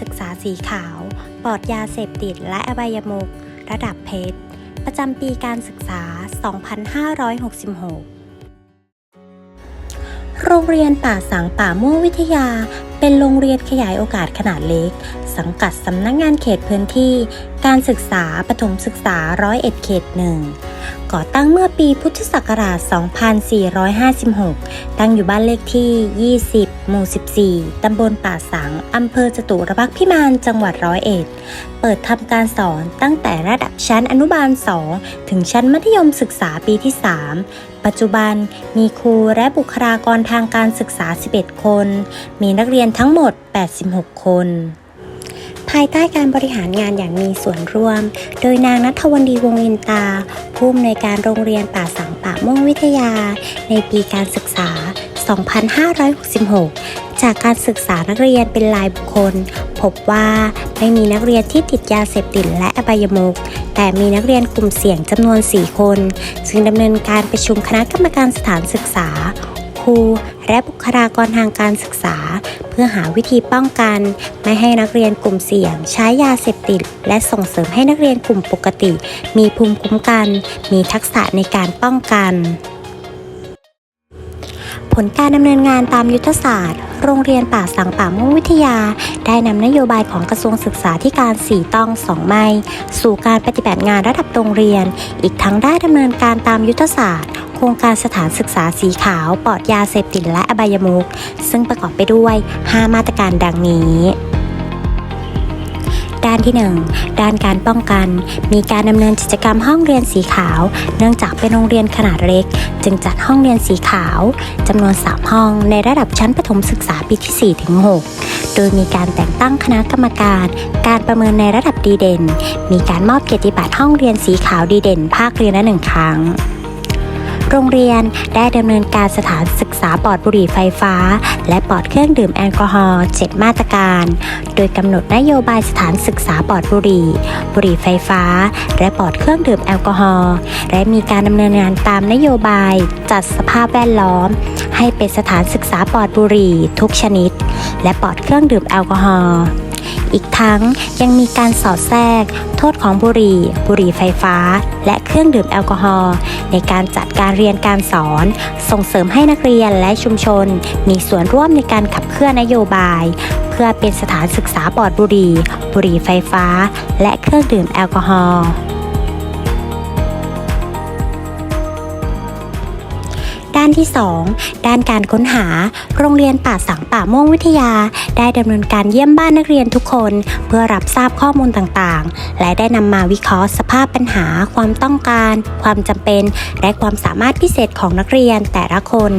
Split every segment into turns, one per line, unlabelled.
ศึกษาสีขาว ปลอดยาเสพติดและอบายมุก ระดับเพชร ประจำปีการศึกษา 2566โรงเรียนป่าสังป่าม่วงวิทยา เป็นโรงเรียนขยายโอกาสขนาดเล็ก สังกัดสำนักงงานเขตพื้นที่ การศึกษาปฐมศึกษาร้อยเอ็ดเขตหนึ่ง ก่อตั้งเมื่อปีพุทธศักราช 2456 ตั้งอยู่บ้านเลขที่ 20 หมู่ 14 ตำบลป่าสัง อำเภอจตุรพักษ์พิมานจังหวัดร้อยเอ็ด เปิดทำการสอนตั้งแต่ระดับชั้นอนุบาล 2 ถึงชั้นมัธยมศึกษาปีที่ 3ปัจจุบันมีครูและบุคลากรทางการศึกษา 11 คน มีนักเรียนทั้งหมด 86 คน ภายใต้การบริหารงานอย่างมีส่วนร่วม โดยนางนัทวันดีวงอินตา ผู้อำนวยการโรงเรียนป่าสังป่าม่วงวิทยา ในปีการศึกษา 2566 จากการศึกษานักเรียนเป็นรายบุคคล พบว่าไม่มีนักเรียนที่ติดยาเสพติดและอบายมุก แต่มีนักเรียนกลุ่มเสี่ยงจำนวน 4 คนซึ่งดำเนินการประชุมคณะกรรมการสถานศึกษา ครู และบุคลากรทางการศึกษา เพื่อหาวิธีป้องกัน ไม่ให้นักเรียนกลุ่มเสี่ยง ใช้ยาเสพติด และส่งเสริมให้นักเรียนกลุ่มปกติ มีภูมิคุ้มกัน มีทักษะในการป้องกัน ผลการดำเนินงานตามยุทธศาสตร์ โรงเรียนป่าสังป่าม่งวิทยา ได้นำนโยบายของกระทรวงศึกษาธิการสีต้อง2ไม้สู่การปฏิบัติงานระดับโรงเรียน อีกทั้งได้ดำเนินการตามยุทธศาสตร์โครงการสถานศึกษาสีขาวปลอดยาเสพติดและอบายมุกซึ่งประกอบไปด้วย 5 มาตรการดังนี้ ด้านที่ 1 ด้านการป้องกัน มีการดำเนินกิจกรรมห้องเรียนสีขาว เนื่องจากเป็นโรงเรียนขนาดเล็ก จึงจัดห้องเรียนสีขาวจำนวน 3 ห้องในระดับชั้นประถมศึกษาปีที่4ถึง6โดยมีการแต่งตั้งคณะกรรมการ การประเมินในระดับดีเด่น มีการมอบเกียรติบัตรห้องเรียนสีขาวดีเด่น ภาคเรียนละหนึ่งครั้ง โรงเรียนได้ดำเนินการสถานศึกษาปลอดบุหรี่ไฟฟ้า และปลอดเครื่องดื่มแอลกอฮอล์7มาตรการ โดยกำหนดนโยบายสถานศึกษาปลอดบุหรี่ บุหรี่ไฟฟ้า และปลอดเครื่องดื่มแอลกอฮอล์และมีการดำเนินงานตามนโยบาย จัดสภาพแวดล้อม ให้เป็นสถานศึกษาปลอดบุหรี่ทุกชนิด และปลอดเครื่องดื่มแอลกอฮอล์ อีกทั้งยังมีการสอดแทรก โทษของบุหรี่ บุหรี่ไฟฟ้า และเครื่องดื่มแอลกอฮอล์ในการจัดการเรียนการสอน ส่งเสริมให้นักเรียนและชุมชน มีส่วนร่วมในการขับเคลื่อนนโยบาย เพื่อเป็นสถานศึกษาปลอดบุหรี่ บุหรี่ไฟฟ้า และเครื่องดื่มแอลกอฮอล์ ด้านที่ 2 ด้านการค้นหา โรงเรียนป่าสังป่าม่วงวิทยา ได้ดำเนินการเยี่ยมบ้านนักเรียนทุกคน เพื่อรับทราบข้อมูลต่างๆ และได้นำมาวิเคราะห์สภาพปัญหา ความต้องการ ความจำเป็น และความสามารถพิเศษของนักเรียนแต่ละคน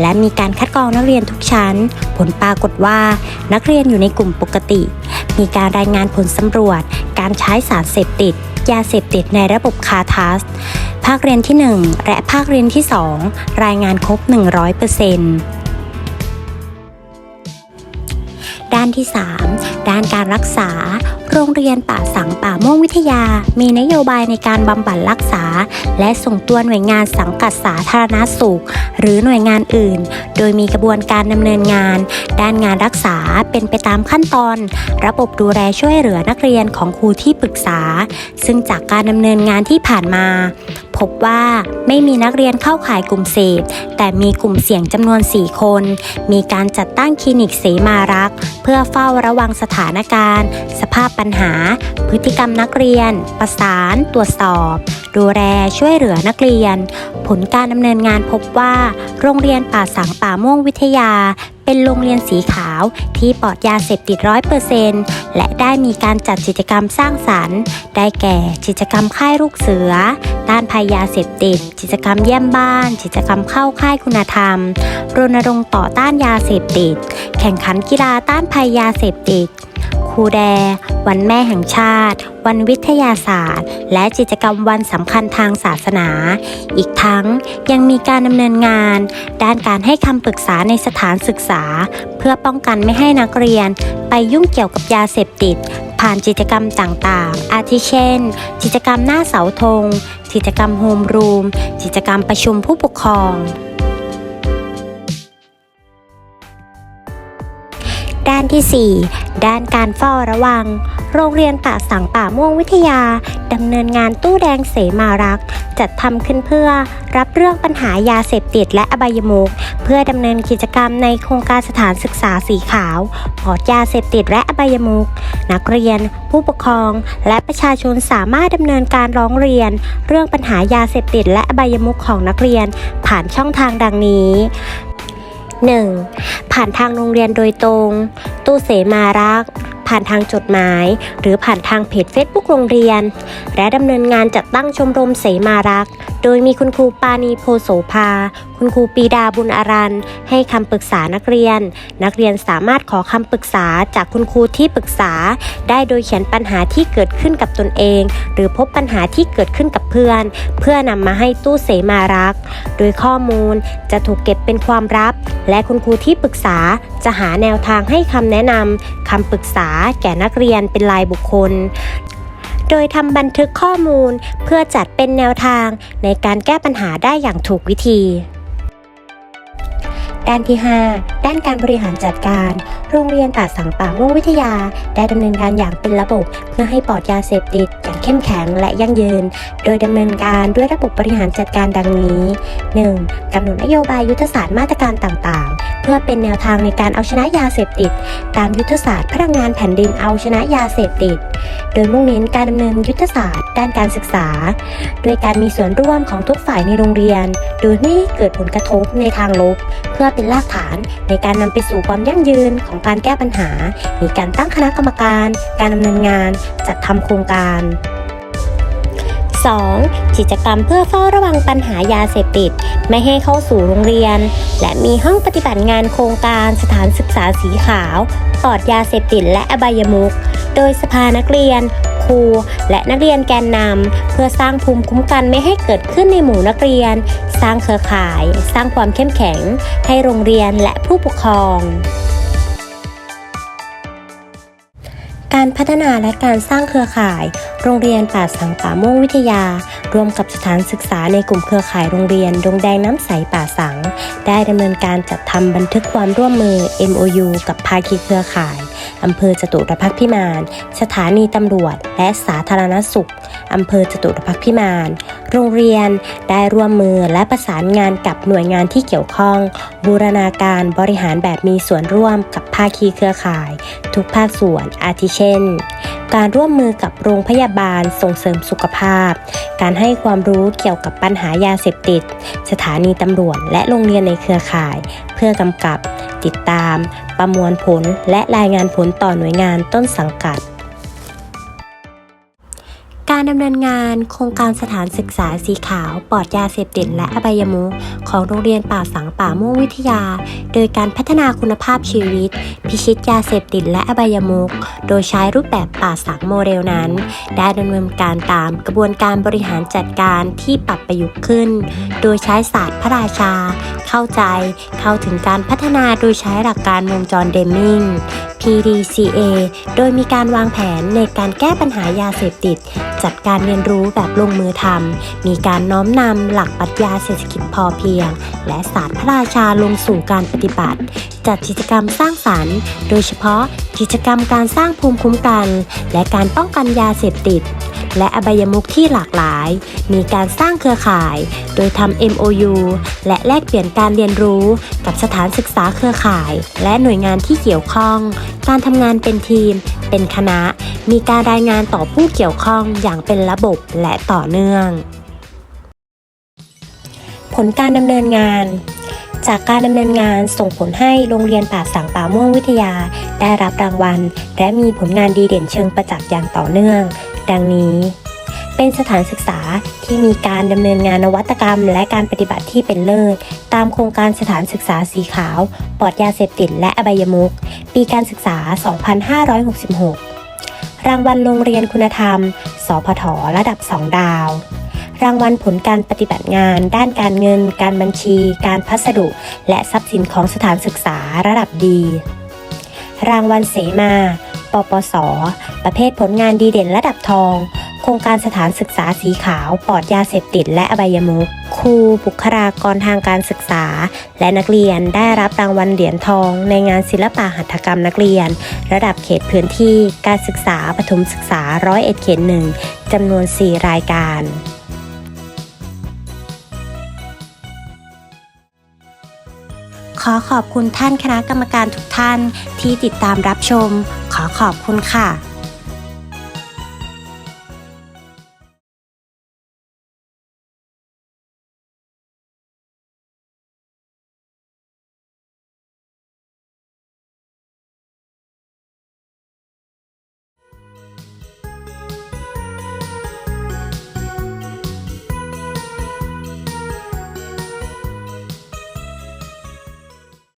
และมีการคัดกรองนักเรียนทุกชั้น ผลปรากฏว่า นักเรียนอยู่ในกลุ่มปกติ มีการรายงานผลสำรวจ การใช้สารเสพติด ยาเสพติดในระบบคาทัส ภาคเรียนที่ 1 และภาคเรียนที่ 2 รายงานครบ 100%ด้านที่ 3 ด้านการรักษา โรงเรียนป่าสังป่าม่วงวิทยา มีนโยบายในการบำบัดรักษา และส่งตัวหน่วยงานสังกัดสาธารณสุข หรือหน่วยงานอื่น โดยมีกระบวนการดำเนินงาน ด้านงานรักษาเป็นไปตามขั้นตอน ระบบดูแลช่วยเหลือนักเรียนของครูที่ปรึกษา ซึ่งจากการดำเนินงานที่ผ่านมา พบว่าไม่มีนักเรียนเข้าข่ายกลุ่มเสพ แต่มีกลุ่มเสี่ยงจำนวน 4 คน มีการจัดตั้งคลินิกเสมารัก เพื่อเฝ้าระวังสถานการณ์ สภาพปัญหา พฤติกรรมนักเรียน ประสาน ตรวจสอบ ดูแลช่วยเหลือนักเรียน ผลการดำเนินงานพบว่า โรงเรียนป่าสังป่าม่วงวิทยา เป็นโรงเรียนสีขาวที่ปลอดยาเสพติดร้อยเปอร์เซนต์และได้มีการจัดกิจกรรมสร้างสรรค์ ได้แก่กิจกรรมค่ายลูกเสือ ต้านภัยยาเสพติด กิจกรรมเยี่ยมบ้าน กิจกรรมเข้าค่ายคุณธรรม รณรงค์ต่อต้านยาเสพติด แข่งขันกีฬาต้านภัยยาเสพติด ครูแด วันแม่แห่งชาติ วันวิทยาศาสตร์ และกิจกรรมวันสำคัญทางศาสนา อีกทั้งยังมีการดำเนินงาน ด้านการให้คำปรึกษาในสถานศึกษา เพื่อป้องกันไม่ให้นักเรียน ไปยุ่งเกี่ยวกับยาเสพติด ผ่านกิจกรรมต่างๆ อาทิเช่น กิจกรรมหน้าเสาธงกิจกรรมโฮมรูมกิจกรรมประชุมผู้ปกครอง ด้านที่ 4 ด้านการเฝ้าระวัง โรงเรียนป่าสังป่าม่วงวิทยาดำเนินงานตู้แดงเสมารัก จัดทำขึ้นเพื่อรับเรื่องปัญหายาเสพติดและอบายมุขเพื่อดำเนินกิจกรรมในโครงการสถานศึกษาสีขาวปลอดยาเสพติดและอบายมุขนักเรียน ผู้ปกครอง และประชาชนสามารถดำเนินการร้องเรียน เรื่องปัญหายาเสพติดและอบายมุขของนักเรียน ผ่านช่องทางดังนี้ 1. ผ่านทางโรงเรียนโดยตรง ตู้เสมารัก ผ่านทางจดหมาย หรือผ่านทางเพจเฟซบุ๊กโรงเรียน และดำเนินงานจัดตั้งชมรมเสมารัก โดยมีคุณครูปานีโพโสภา คุณครูปีดาบุญอารันให้คำปรึกษานักเรียน นักเรียนสามารถขอคำปรึกษาจากคุณครูที่ปรึกษา ได้โดยเขียนปัญหาที่เกิดขึ้นกับตนเอง หรือพบปัญหาที่เกิดขึ้นกับเพื่อน เพื่อนำมาให้ตู้เสมารัก โดยข้อมูลจะถูกเก็บเป็นความลับ และคุณครูที่ปรึกษาจะหาแนวทางให้คำแนะนำคำปรึกษาแก่นักเรียนเป็นรายบุคคล ดยทำบันทึกข้อมูล เพื่อจัดเป็นแนวทางในการแก้ปัญหาได้อย่างถูกวิธีด้านที่ 5 ด้านการบริหารจัดการ โรงเรียนป่าสังป่าม่วงวิทยา ได้ดำเนินการอย่างเป็นระบบ เพื่อให้ปลอดยาเสพติดอย่าง เข้มแข็งและยั่งยืน โดยดำเนินการด้วยระบบบริหารจัดการดังนี้ 1. กำหนดนโยบายยุทธศาสตร์มาตรการต่างๆ เพื่อเป็นแนวทางในการเอาชนะยาเสพติด ตามยุทธศาสตร์พลังงานแผ่นดินเอาชนะยาเสพติด โดยมุ่งเน้นการดำเนินยุทธศาสตร์ด้านการศึกษา โดยการมีส่วนร่วมของทุกฝ่ายในโรงเรียน โดยไม่เกิดผลกระทบในทางลบ เพื่อเป็นรากฐานในการนำไปสู่ความยั่งยืนของการแก้ปัญหา มีการตั้งคณะกรรมการ การดำเนินงาน จัดทำโครงการ 2. กิจกรรมเพื่อเฝ้าระวังปัญหายาเสพติด ไม่ให้เข้าสู่โรงเรียน และมีห้องปฏิบัติงานโครงการสถานศึกษาสีขาวปลอดยาเสพติดและอบายมุขโดยสภานักเรียน ครู และนักเรียนแกนนำเพื่อสร้างภูมิคุ้มกันไม่ให้เกิดขึ้นในหมู่นักเรียน สร้างเครือข่าย สร้างความเข้มแข็ง ให้โรงเรียนและผู้ปกครอง การพัฒนาและการสร้างเครือข่าย โรงเรียนป่าสังป่าม่วงวิทยา ร่วมกับสถานศึกษาในกลุ่มเครือข่ายโรงเรียนดงแดงน้ำใสป่าสัง ได้ดำเนินการจัดทำบันทึกความร่วมมือ MOU กับภาคีเครือข่ายอำเภอจตุรพักษ์พิมาน สถานีตำรวจ และสาธารณสุขอำเภอจตุรพักษ์พิมาน โรงเรียนได้ร่วมมือและประสานงานกับหน่วยงานที่เกี่ยวข้อง บูรณาการบริหารแบบมีส่วนร่วมกับภาคีเครือข่าย ทุกภาคส่วนอาทิเช่น การร่วมมือกับโรงพยาบาลส่งเสริมสุขภาพ การให้ความรู้เกี่ยวกับปัญหายาเสพติด สถานีตำรวจและโรงเรียนในเครือข่าย เพื่อกำกับ ติดตาม ประมวลผลและรายงานผลต่อหน่วยงานต้นสังกัด การดำเนินงานโครงการสถานศึกษาสีขาวปลอดยาเสพติดและอบายมุขของโรงเรียนป่าสังป่าม่วงวิทยา โดยการพัฒนาคุณภาพชีวิต พิชิตยาเสพติดและอบายมุขโดยใช้รูปแบบป่าสังโมเดลนั้น ได้ดำเนินการตามกระบวนการบริหารจัดการที่ปรับประยุกต์ขึ้น โดยใช้ศาสตร์พระราชา เข้าใจเข้าถึงการพัฒนาโดยใช้หลักการวงจรเดมมิง PDCA โดยมีการวางแผนในการแก้ปัญหายาเสพติด จัดการเรียนรู้แบบลงมือทำ มีการน้อมนำหลักปรัชญาเศรษฐกิจพอเพียง และศาสตร์พระราชาลงสู่การปฏิบัติ จัดกิจกรรมสร้างสรรค์ โดยเฉพาะกิจกรรมการสร้างภูมิคุ้มกัน และการป้องกันยาเสพติด และอบายมุขที่หลากหลาย มีการสร้างเครือข่าย โดยทำ MOU และแลกเปลี่ยนการเรียนรู้กับสถานศึกษาเครือข่าย และหน่วยงานที่เกี่ยวข้อง การทำงานเป็นทีม เป็นคณะ มีการรายงานต่อผู้เกี่ยวข้องอย่างเป็นระบบและต่อเนื่อง ผลการดำเนินงาน จากการดำเนินงานส่งผลให้โรงเรียนป่าสังป่าม่วงวิทยา ได้รับรางวัล และมีผลงานดีเด่นเชิงประจักษ์อย่างต่อเนื่อง ดังนี้ เป็นสถานศึกษาที่มีการดำเนินงานนวัตกรรม และการปฏิบัติที่เป็นเลิศ ตามโครงการสถานศึกษาสีขาว ปลอดยาเสพติดและอบายมุขปีการศึกษา 2566 รางวัลโรงเรียนคุณธรรม สพทระดับ 2 ดาว รางวัลผลการปฏิบัติงาน ด้านการเงิน การบัญชี การพัสดุ และทรัพย์สินของสถานศึกษาระดับดี รางวัลเสมา ปปส ประเภทผลงานดีเด่นระดับทอง โครงการสถานศึกษาสีขาว ปลอดยาเสพติด และอบายมุขครูบุคลากรทางการศึกษา และนักเรียนได้รับรางวัลเหรียญทอง ในงานศิลปะหัตถกรรมนักเรียน ระดับเขตพื้นที่ การศึกษาปฐมศึกษาร้อยเอ็ดเขตหนึ่งจำนวน 4 รายการ ขอขอบคุณท่านคณะกรรมการทุกท่านที่ติดตามรับชม ขอขอบคุณค่ะ